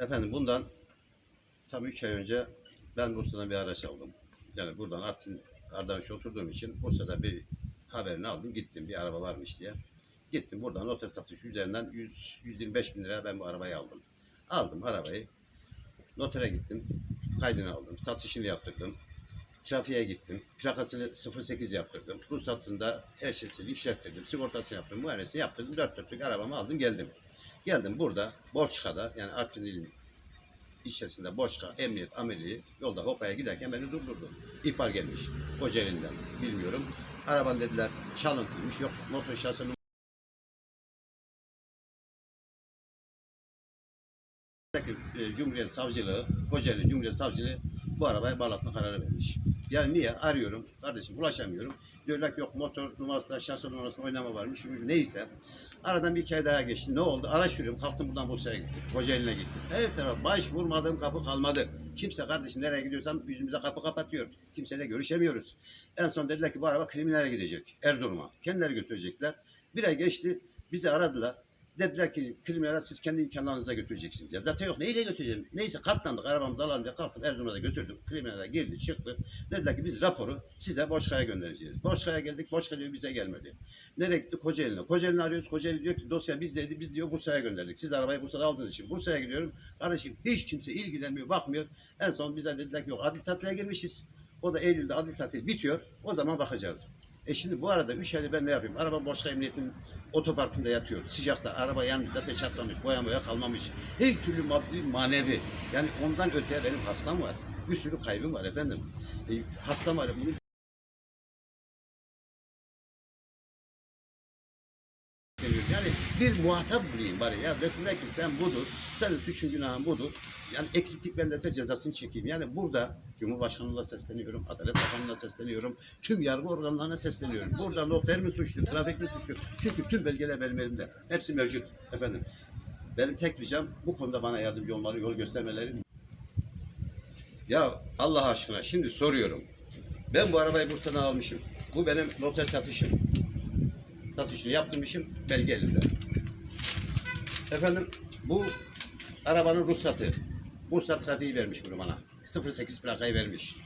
Efendim bundan tam üç ay önce ben Bursa'dan bir araç aldım. Yani buradan Artvin Ardahan'a oturduğum için Bursa'da bir haberini aldım. Gittim bir araba varmış diye. Gittim buradan noter satış üzerinden 100, 125 bin liraya ben bu arabayı aldım. Aldım arabayı. Notere gittim. Kaydını aldım. Satışını yaptırdım. Trafiğe gittim. Plakasını 08 yaptırdım. Ruhsatında her şeyini işlettirdim. Sigortasını yaptım. Muayenesini yaptırdım. Dört dörtlük arabamı aldım geldim. Geldim burada Borçka'da yani Artvin ilinin ilçesinde Borçka Emniyet Amirliği yolda Hopa'ya giderken beni durdurdu. İhbar gelmiş. Kocaeli'nden bilmiyorum. Araban dediler çalıntıymış. Yok motor şahsı e, Cumhuriyet Savcılığı, Kocaeli Cumhuriyet Savcılığı bu arabaya bağlatma kararı vermiş. Yani niye? Arıyorum. Kardeşim ulaşamıyorum. Diyorlar ki yok motor numarası, şahsı numarası oynama varmış. Neyse. Aradan bir kere daha geçti. Ne oldu? Araç sürüyorum. Kalktım buradan Bursa'ya gittim. Kocaeli'ne gittim. Her taraf baş vurmadığım kapı kalmadı. Kimse kardeşim nereye gidiyorsam yüzümüze kapı kapatıyor. Kimseyle görüşemiyoruz. En son dediler ki bu araba kriminale gidecek. Erzurum'a. Kendileri götürecekler. Bir ay geçti. Bizi aradılar. Dediler ki kriminale siz kendi imkanlarınıza götüreceksiniz. Ya zaten yok. Neyle götüreceğim? Neyse katlandık. Arabamızı alalım kalktım Erzurum'a da götürdüm. Kriminale girdi çıktı. Dediler ki biz raporu size Borçka'ya göndereceğiz. Borçka'ya geldik. Borçka diyor bize gelmedi. Nereye gitti? Kocaeli'ne. Kocaeli'ni arıyoruz. Kocaeli diyor ki dosya bizdeydi. Biz diyor Bursa'ya gönderdik. Siz arabayı Bursa'da aldığınız için. Bursa'ya gidiyorum. Kardeşim hiç kimse ilgilenmiyor, bakmıyor. En son bize dediler ki yok adli tatile girmişiz. O da Eylül'de adli tatil bitiyor. O zaman bakacağız. E şimdi bu arada üç ayda ben ne yapayım? Araba Borçka Emniyet'in otoparkında yatıyor. Sıcakta araba yanımızda peçatlamış, boya boya kalmamış. Her türlü maddi manevi. Yani ondan öteye benim hastam var. Bir sürü kaybım var efendim. E, hastam var. Bunu Yani bir muhatap bulayım bari ya desinler ki sen budur, senin suçun günahın budur. Yani eksiklik bendese cezasını çekeyim. Yani burada Cumhurbaşkanı'na sesleniyorum, Adalet Bakanı'na sesleniyorum, tüm yargı organlarına sesleniyorum. Burada noter mi suçlu, trafik mi suçlu? Çünkü tüm belgeler benim elimde. Hepsi mevcut efendim. Benim tek ricam bu konuda bana yardımcı olmaları, yol göstermeleri. Ya Allah aşkına şimdi soruyorum. Ben bu arabayı Bursa'dan almışım. Bu benim noter satışım satışını yaptırmışım belge elimde. Efendim bu arabanın ruhsatı. Bursa trafiği vermiş bunu bana. 08 plakayı vermiş.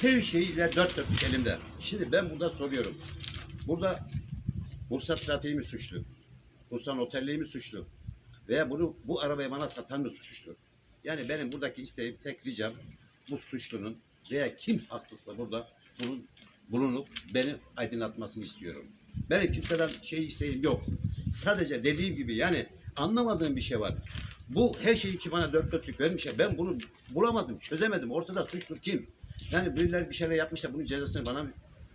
Her şeyiyle dört dörtlük elimde. Şimdi ben burada soruyorum. Burada Bursa trafiği mi suçlu? Bursa otelliği mi suçlu? Veya bunu bu arabayı bana satan mı suçlu? Yani benim buradaki isteğim tek ricam bu suçlunun veya kim haksızsa burada bunun bulunup beni aydınlatmasını istiyorum. Benim kimseden şey isteğim yok. Sadece dediğim gibi yani anlamadığım bir şey var. Bu her şeyi ki bana dört dörtlük vermiş ben bunu bulamadım, çözemedim. Ortada suçlu kim? Yani birileri bir şeyler yapmışlar bunun cezasını bana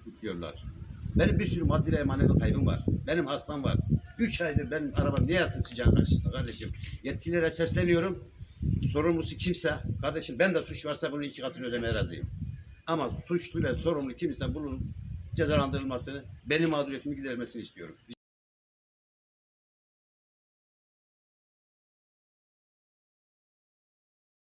yüklüyorlar? Benim bir sürü maddi ve manevi kaybım var. Benim hastam var. Üç aydır benim arabam niye yatsın sıcağın karşısında kardeşim? Yetkililere sesleniyorum. Sorumlusu kimse, kardeşim ben de suç varsa bunun iki katını ödemeye razıyım. Ama suçlu ve sorumlu kimse bunun cezalandırılmasını, benim mağduriyetimi giderilmesini istiyorum.